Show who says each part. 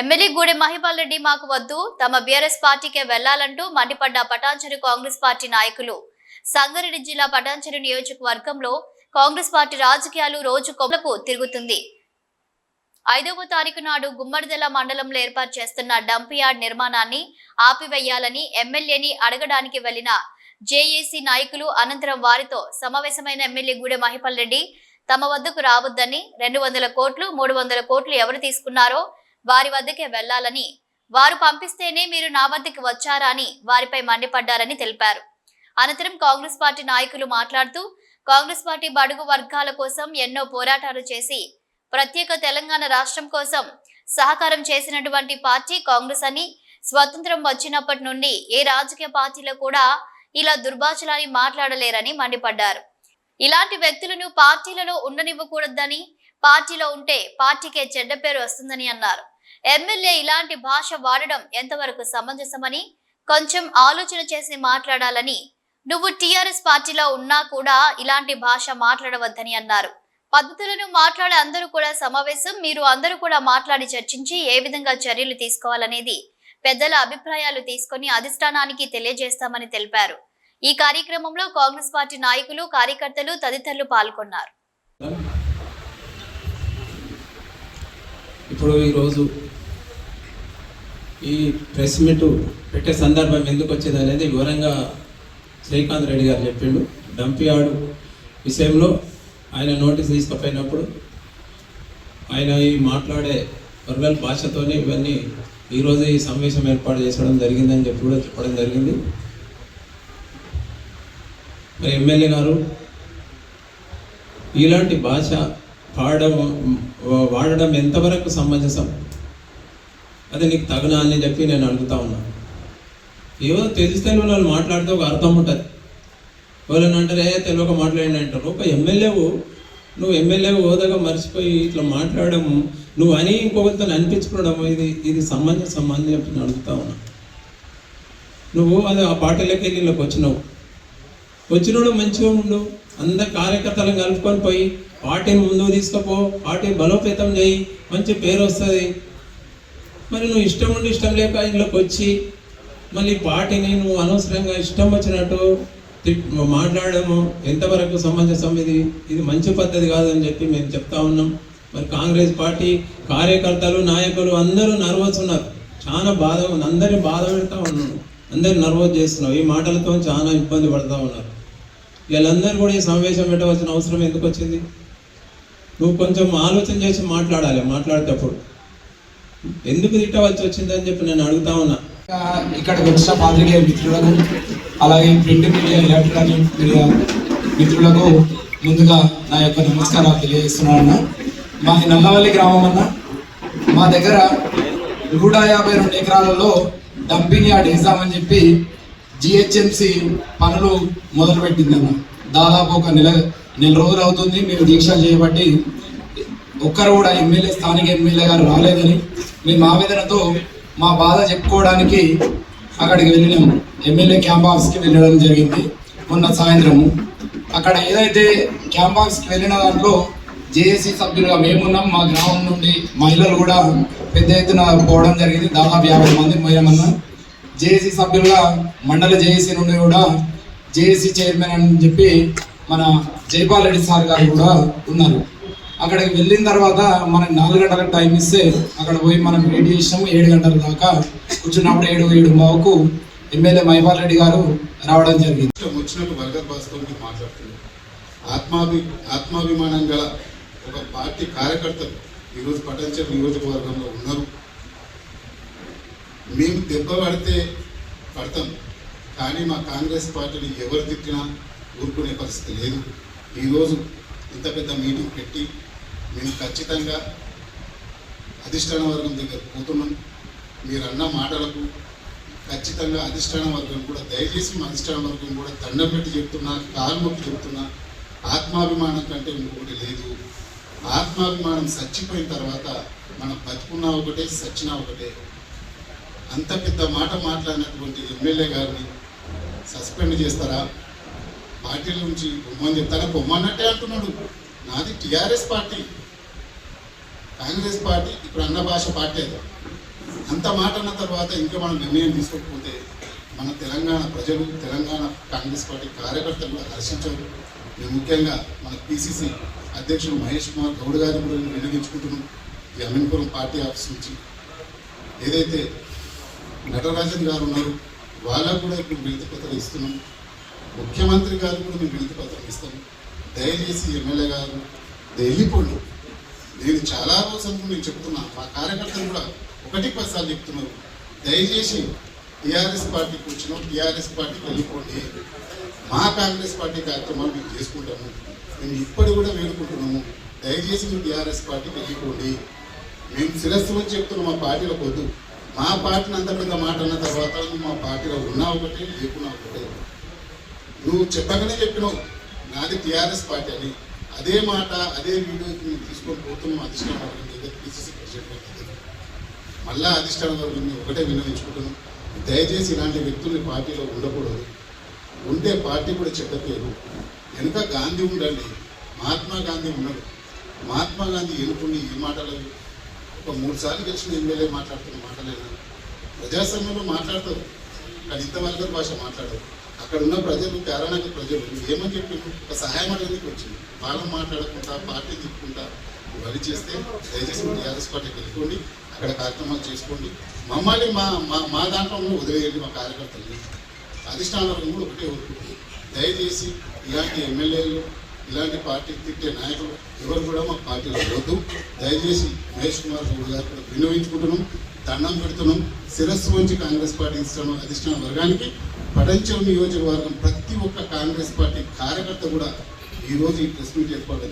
Speaker 1: MLA Gudem Mahipal Reddy మాకు వద్దు. తమ బీఆర్ఎస్ పార్టీకే వెళ్ళాలంటూ మండిపడ్డ పటాంచరి కాంగ్రెస్ పార్టీ నాయకులు. సంగారెడ్డి జిల్లా పటాంచరి నియోజకవర్గంలో కాంగ్రెస్ పార్టీ రాజకీయాలు రోజు కొమ్మలకు తిరుగుతుంది. ఐదవ తారీఖు నాడు గుమ్మడిదెల మండలంలో ఏర్పాటు చేస్తున్న డంప్ యార్డ్ నిర్మాణాన్ని ఆపివేయాలని ఎమ్మెల్యేని అడగడానికి వెళ్ళిన జేఏసీ నాయకులు అనంతరం వారితో సమావేశమైన ఎమ్మెల్యే గూడె మహిపాల్ రెడ్డి తమ వద్దకు రావద్దని రెండు వందల కోట్లు మూడు వందల కోట్లు ఎవరు తీసుకున్నారో వారి వద్దకే వెళ్ళాలని వారు పంపిస్తేనే మీరు నా వద్దకు వచ్చారా అని వారిపై మండిపడ్డారని తెలిపారు. అనంతరం కాంగ్రెస్ పార్టీ నాయకులు మాట్లాడుతూ కాంగ్రెస్ పార్టీ బడుగు వర్గాల కోసం ఎన్నో పోరాటాలు చేసి ప్రత్యేక తెలంగాణ రాష్ట్రం కోసం సహకారం చేసినటువంటి పార్టీ కాంగ్రెస్ అని స్వతంత్రం వచ్చినప్పటి నుండి ఏ రాజకీయ పార్టీలో కూడా ఇలా దుర్భాషలని మాట్లాడలేరని మండిపడ్డారు. ఇలాంటి వ్యక్తులను పార్టీలలో ఉండనివ్వకూడదని పార్టీలో ఉంటే పార్టీకే చెడ్డ పేరు వస్తుందని అన్నారు. ఎమ్మెల్యే ఇలాంటి భాష వాడడం ఎంతవరకు సమంజసమని? కొంచెం ఆలోచన చేసి మాట్లాడాలని. నువ్వు టీఆర్ఎస్ పార్టీలో ఉన్నా కూడా ఇలాంటి భాష మాట్లాడవద్దని అన్నారు. పద్ధతులను మాట్లాడే అందరూ కూడా సమావేశం మీరు అందరూ కూడా మాట్లాడి చర్చించి ఏ విధంగా చర్యలు తీసుకోవాలనేది పెద్దల అభిప్రాయాలు తీసుకొని అధిష్టానానికి తెలియజేస్తామని తెలిపారు. ఈ కార్యక్రమంలో కాంగ్రెస్ పార్టీ నాయకులు కార్యకర్తలు తదితరులు పాల్గొన్నారు.
Speaker 2: ఇప్పుడు ఈరోజు ఈ ప్రెస్ మీట్ పెట్టే సందర్భం ఎందుకు వచ్చింది అనేది వివరంగా శ్రీకాంత్ రెడ్డి గారు చెప్పిండు. డంపియాడు విషయంలో ఆయన నోటీస్ తీసుకుపోయినప్పుడు ఆయన ఈ మాట్లాడే వర్గల్ భాషతోనే ఇవన్నీ ఈరోజు ఈ సమావేశం ఏర్పాటు చేసుకోవడం జరిగిందని చెప్పి కూడా చెప్పడం జరిగింది. మరి ఎమ్మెల్యే గారు ఇలాంటి భాష పాడడం వాడడం ఎంతవరకు సమంజసం? అది నీకు తగునా అని చెప్పి నేను అడుగుతా ఉన్నా. ఏవో తెలిస్తే వాళ్ళు మాట్లాడితే ఒక అర్థం ఉంటుంది. వాళ్ళని అంటారు ఏ తెలియక మాట్లాడిన అంటారు. ఒక ఎమ్మెల్యేవు నువ్వు ఎమ్మెల్యే హోదాగా మర్చిపోయి ఇట్లా మాట్లాడడం నువ్వు అని ఇంకొకరితో అనిపించుకోవడం ఇది ఇది సంబంధం సంబంధం చెప్పి నేను అడుగుతా ఉన్నా. నువ్వు అది ఆ పార్టీలోకి వెళ్ళి ఇళ్ళకి వచ్చినావు. వచ్చినోడు మంచిగా ఉండు. అందరు కార్యకర్తలను కలుపుకొని పోయి పార్టీని ముందుకు తీసుకుపో పార్టీ బలోపేతం చేయి మంచి పేరు వస్తుంది. మరి నువ్వు ఇష్టం ఉండి ఇష్టం లేక ఇంట్లోకి వచ్చి మళ్ళీ పార్టీని నువ్వు అనవసరంగా ఇష్టం వచ్చినట్టు మాట్లాడము ఎంతవరకు సమంజసం ఇది? ఇది మంచి పద్ధతి కాదని చెప్పి మేము చెప్తా ఉన్నాం. మరి కాంగ్రెస్ పార్టీ కార్యకర్తలు నాయకులు అందరూ నర్వస్ ఉన్నారు. చాలా బాధ ఉంది. అందరిని బాధ పెడతా ఉన్నాను అందరు నర్వస్ చేస్తున్నావు ఈ మాటలతో చాలా ఇబ్బంది పడతా ఉన్నారు. వీళ్ళందరూ కూడా ఈ సమావేశం పెట్టవలసిన అవసరం ఎందుకు వచ్చింది? నువ్వు కొంచెం ఆలోచన చేసి మాట్లాడాలి మాట్లాడేటప్పుడు. ఎందుకు తిట్టవలసి వచ్చిందని చెప్పి నేను అడుగుతా ఉన్నా.
Speaker 3: ఇక్కడికి వచ్చిన పాత్రికేయ మిత్రులకు అలాగే ప్రింట్ మీడియా ఎలక్ట్రానిక్ మీడియా మిత్రులకు ముందుగా నా యొక్క నమస్కారాలు తెలియజేస్తున్నాను మా నల్లవల్లి గ్రామం అన్న మా దగ్గర నూట యాభై రెండు ఎకరాలలో డంపింగ్ యార్డ్ వేసామని చెప్పి జిహెచ్ఎంసి పనులు మొదలుపెట్టిందన్న దాదాపు ఒక నెల నెల రోజులు అవుతుంది మేము దీక్షలు చేయబట్టి ఒక్కరు కూడా ఎమ్మెల్యే స్థానిక ఎమ్మెల్యే గారు రాలేదని మేము ఆవేదనతో మా బాధ చెప్పుకోవడానికి అక్కడికి వెళ్ళినాము ఎమ్మెల్యే క్యాంప్ ఆఫీస్కి వెళ్ళడం జరిగింది మొన్న సాయంత్రము అక్కడ ఏదైతే క్యాంప్ ఆఫీస్కి వెళ్ళిన దాంట్లో జేఏసీ సభ్యులుగా మేమున్నాం. మా గ్రామం నుండి మహిళలు కూడా పెద్ద ఎత్తున పోవడం జరిగింది. దాదాపు యాభై మంది పోయామన్నా. జేఏసీ సభ్యులుగా మండల జేఏసీ నుండి కూడా జేఏసీ చైర్మన్ అని చెప్పి మన జైపాల్ రెడ్డి సార్ గారు కూడా ఉన్నారు. అక్కడికి వెళ్ళిన తర్వాత మనకి నాలుగు గంటలకు టైం ఇస్తే అక్కడ పోయి మనం వెయిట్ చేసినాము ఏడు గంటల దాకా కూర్చున్నప్పుడు ఏడు ఏడు బావుకు ఎమ్మెల్యే మహిపాల్ రెడ్డి గారు రావడం జరిగింది.
Speaker 4: వచ్చినట్టు వర్గర్ భాషతో మాట్లాడుతుంది. ఆత్మాభి ఆత్మాభిమానం గల ఒక పార్టీ కార్యకర్తలు ఈరోజు పటంచర్ నియోజకవర్గంలో ఉన్నారు. మేము దెబ్బ పడితే పడతాం. కానీ మా కాంగ్రెస్ పార్టీని ఎవరు తిట్టినా ఊరుకునే పరిస్థితి లేదు. ఈరోజు ఇంత పెద్ద మీటింగ్ పెట్టి మేము ఖచ్చితంగా అధిష్టాన వర్గం దగ్గర పోతున్నాం. మీరు అన్న మాటలకు ఖచ్చితంగా అధిష్టాన వర్గం కూడా దయచేసి మా అధిష్టాన వర్గం కూడా దండం పెట్టి చెప్తున్నా కాల్మొక్కి చెప్తున్నా ఆత్మాభిమానం కంటే ఇంకొకటి లేదు. ఆత్మాభిమానం చచ్చిపోయిన తర్వాత మనం బతుకున్నా ఒకటే సచ్చినా ఒకటే. అంత పెద్ద మాట మాట్లాడినటువంటి ఎమ్మెల్యే గారిని సస్పెండ్ చేస్తారా? పార్టీల నుంచి బొమ్మని చెప్తారా? బొమ్మన్నట్టే అంటున్నాడు. నాది టీఆర్ఎస్ పార్టీ. కాంగ్రెస్ పార్టీ ఇప్పుడు అన్న భాష పార్టీ అది. అంత మాట అన్న తర్వాత ఇంకా మనం నిర్ణయం తీసుకోకపోతే మన తెలంగాణ ప్రజలు తెలంగాణ కాంగ్రెస్ పార్టీ కార్యకర్తలు కూడా హర్షించారు. మేము ముఖ్యంగా మన పిసిసి అధ్యక్షుడు మహేష్ కుమార్ గౌడ్ గారిని కూడా వినియోగించుకుంటున్నాం ఈ అమీన్పురం పార్టీ ఆఫీస్ నుంచి. ఏదైతే నటరాజన్ గారు ఉన్నారు. వాళ్ళకు కూడా ఇప్పుడు వినతి పత్రం ఇస్తున్నాం. ముఖ్యమంత్రి గారు కూడా మేము వినతి పత్రం ఇస్తాం. దయచేసి ఎమ్మెల్యే గారు వెళ్ళిపోండి నేను చాలా రోజులు నేను చెప్తున్నా మా కార్యకర్తలు కూడా ఒకటి పదిసార్లు చెప్తున్నారు. దయచేసి టీఆర్ఎస్ పార్టీకి వచ్చినాం టీఆర్ఎస్ పార్టీకి వెళ్ళిపోండి మా కాంగ్రెస్ పార్టీ కార్యక్రమాలు మేము చేసుకుంటాము. మేము ఇప్పటి కూడా వేడుకుంటున్నాము. దయచేసి మీరు టీఆర్ఎస్ పార్టీకి వెళ్ళిపోండి మేము శిరస్సు వచ్చి చెప్తున్నాం మా పార్టీలో వద్దు. మా పార్టీని అంత పెద్ద మాట అన్న తర్వాత నువ్వు మా పార్టీలో ఉన్నా ఒకటే లేకున్నా ఒకటే. నువ్వు చెప్పగానే చెప్పినావు నాది టీఆర్ఎస్ పార్టీ అని. అదే మాట అదే వీడియో నువ్వు తీసుకొని పోతున్నాం అధిష్టాన వర్గం దగ్గర పిసిసి ప్రెసిడెంట్ మళ్ళా అధిష్టానం వర్గం ఒకటే వినియోగించుకుంటున్నాం దయచేసి ఇలాంటి వ్యక్తుల్ని పార్టీలో ఉండకూడదు. ఉంటే పార్టీ కూడా చెడ్డ పేరు. వెనుక గాంధీ ఉండండి. మహాత్మా గాంధీ ఉన్నాడు. మహాత్మా గాంధీ ఎనుకుని ఏ మాటలు ఒక మూడు సార్లు గెలిచిన ఎమ్మెల్యే మాట్లాడుతున్న మాటలేనా ప్రజాస్వామ్యంలో మాట్లాడతారు. కానీ ఇంతవరకు భాష మాట్లాడరు. అక్కడ ఉన్న ప్రజలు తెలంగాణ ప్రజలు ఏమని చెప్పి ఒక సహాయం అడగడానికి వచ్చింది. వాళ్ళని మాట్లాడకుండా పార్టీ తిప్పుకుంటా వరి చేస్తే దయచేసి టీఆర్ఎస్ పార్టీకి వెళ్ళుకోండి అక్కడ కార్యక్రమాలు చేసుకోండి. మమ్మల్ని మా మా మా దాంట్లో వదిలేయండి. మా కార్యకర్తల్ని అధిష్టానాలను కూడా ఒకటే కోరుకుంటుంది దయచేసి ఇలాంటి ఎమ్మెల్యేలు ఇలాంటి పార్టీ తిట్టే నాయకులు ఎవరు కూడా మా పార్టీలో వద్దు. దయచేసి మహేష్ కుమార్ గౌడ్ గారు కూడా దండం పెడుతున్నాం. శిరస్సు ఉంచి కాంగ్రెస్ పార్టీ ఇస్తాను అధిష్టాన వర్గానికి పటంచం నియోజకవర్గం ప్రతి ఒక్క కాంగ్రెస్ పార్టీ కార్యకర్త కూడా ఈరోజు ఈ ప్రెస్ మీట్ ఏర్పాటు